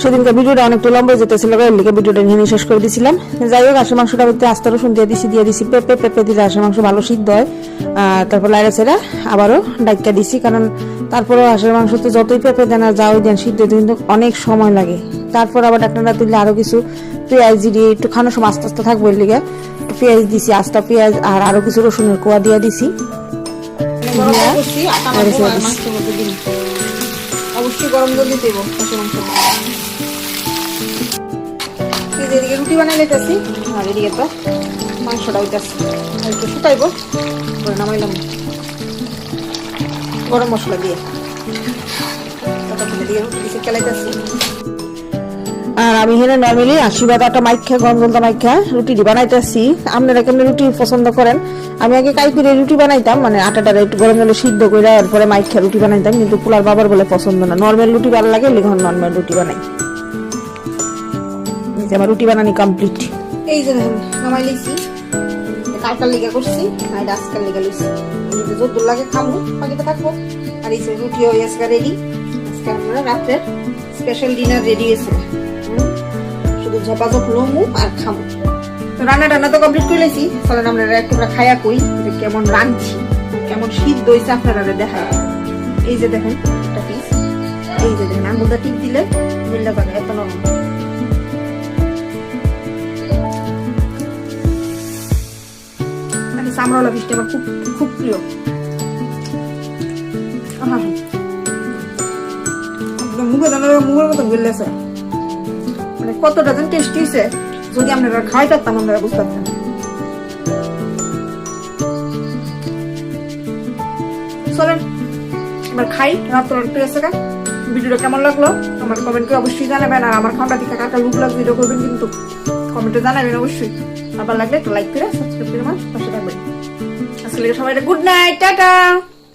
সেদিনকে ভিডিওটা অনেকটা লম্বা যেতেছিল লিগে ভিডিওটা নিয়ে শেষ করে দিছিলাম। যাই হোক হাঁসের মাংসটা মধ্যে আস্তে রসুন দিয়ে দিছি দিয়ে দিছি পেঁপে পেঁপে দিলে হাঁসের মাংস ভালো সিদ্ধ হয়। তারপর লাইরা ছেড়া আবারও ডাইকা দিছি কারণ তারপরে হাঁসের মাংস তো যতই পেঁপে দেন আর যাওই দেন সিদ্ধ কিন্তু অনেক সময় লাগে। তারপর আবার ডাক্তাররা দিলে আরও কিছু পেঁয়াজ দিয়ে একটু খানোর সময় আস্তে আস্তে থাকব এর লিগে। একটু পেঁয়াজ দিছি আস্তা পেঁয়াজ আর আরও কিছু রসুনের কোয়া দিয়ে দিছি। অবশ্যই গরম জল দিয়ে দেবো কষা মাংস এদিকে রুটি বানাই লেটাছি আর এদিকে তো মাংসটা আর একটু শুকাইব করে নামাইলাম গরম মশলা দিয়ে। রুটি কেলাইতেছি। আর আমি এখানে নর্মালি আশীর্বাদ আটা মাইখা গন্ধলতা মাইখা রুটি বানাইতেছি। আপনারা কেমন রুটি পছন্দ করেন? আমি আগে কাই করে রুটি বানাইতাম মানে আটাটা একটু গরম জলে সিদ্ধ করে এরপরে মাইখা রুটি বানাইতাম, কিন্তু পোলার বাবার বলে পছন্দ না। নর্মাল রুটি ভালো লাগে লিখন নর্মাল রুটি বানাই। আমার রুটি বানানি কমপ্লিট। এই যে নামাই লিছি। কালকার লিগা করছি, আর আজকাল লিগা এই যত লাগে খামু বাকিটা থাকব। আর এই যে রুটি হয়ে আজকে রেডি আজকে আমরা রাত্রের স্পেশাল ডিনার রেডি হয়েছে। ঝপাঝপ লমু আর খামু। তো রান্না টান্না তো কমপ্লিট করে লেছি। চলেন আমরা একটু খাইয়া কই কেমন রাঁধছি, কেমন সিদ্ধ হয়েছে আপনারা দেখা। এই যে দেখেন একটা পিস এই যে দেখেন আঙুলটা টিপ দিলে মিললে পারে এত নরম চামড়াওয়ালা ফিশটা আমার খুব খুব প্রিয়। একদম মুখে দানা মুখের মতো গেলেছে মানে কতটা যেন টেস্টি হয়েছে যদি আপনারা খাই পারতাম আপনারা বুঝতে পারতেন চলেন, এবার খাই রাত্র গা। ভিডিওটা কেমন লাগল? আমার কমেন্ট করে অবশ্যই জানাবেন, আর আমার খাওয়াটা দিকে কাকা লুক লাগবে ভিডিও করবেন কিন্তু কমেন্টে জানাবেন অবশ্যই। আবার লাগলে একটু লাইক করে সাবস্ক্রাইব করে আমার পাশে থাকবেন। আসলে সবাই গুড নাইট টাটা!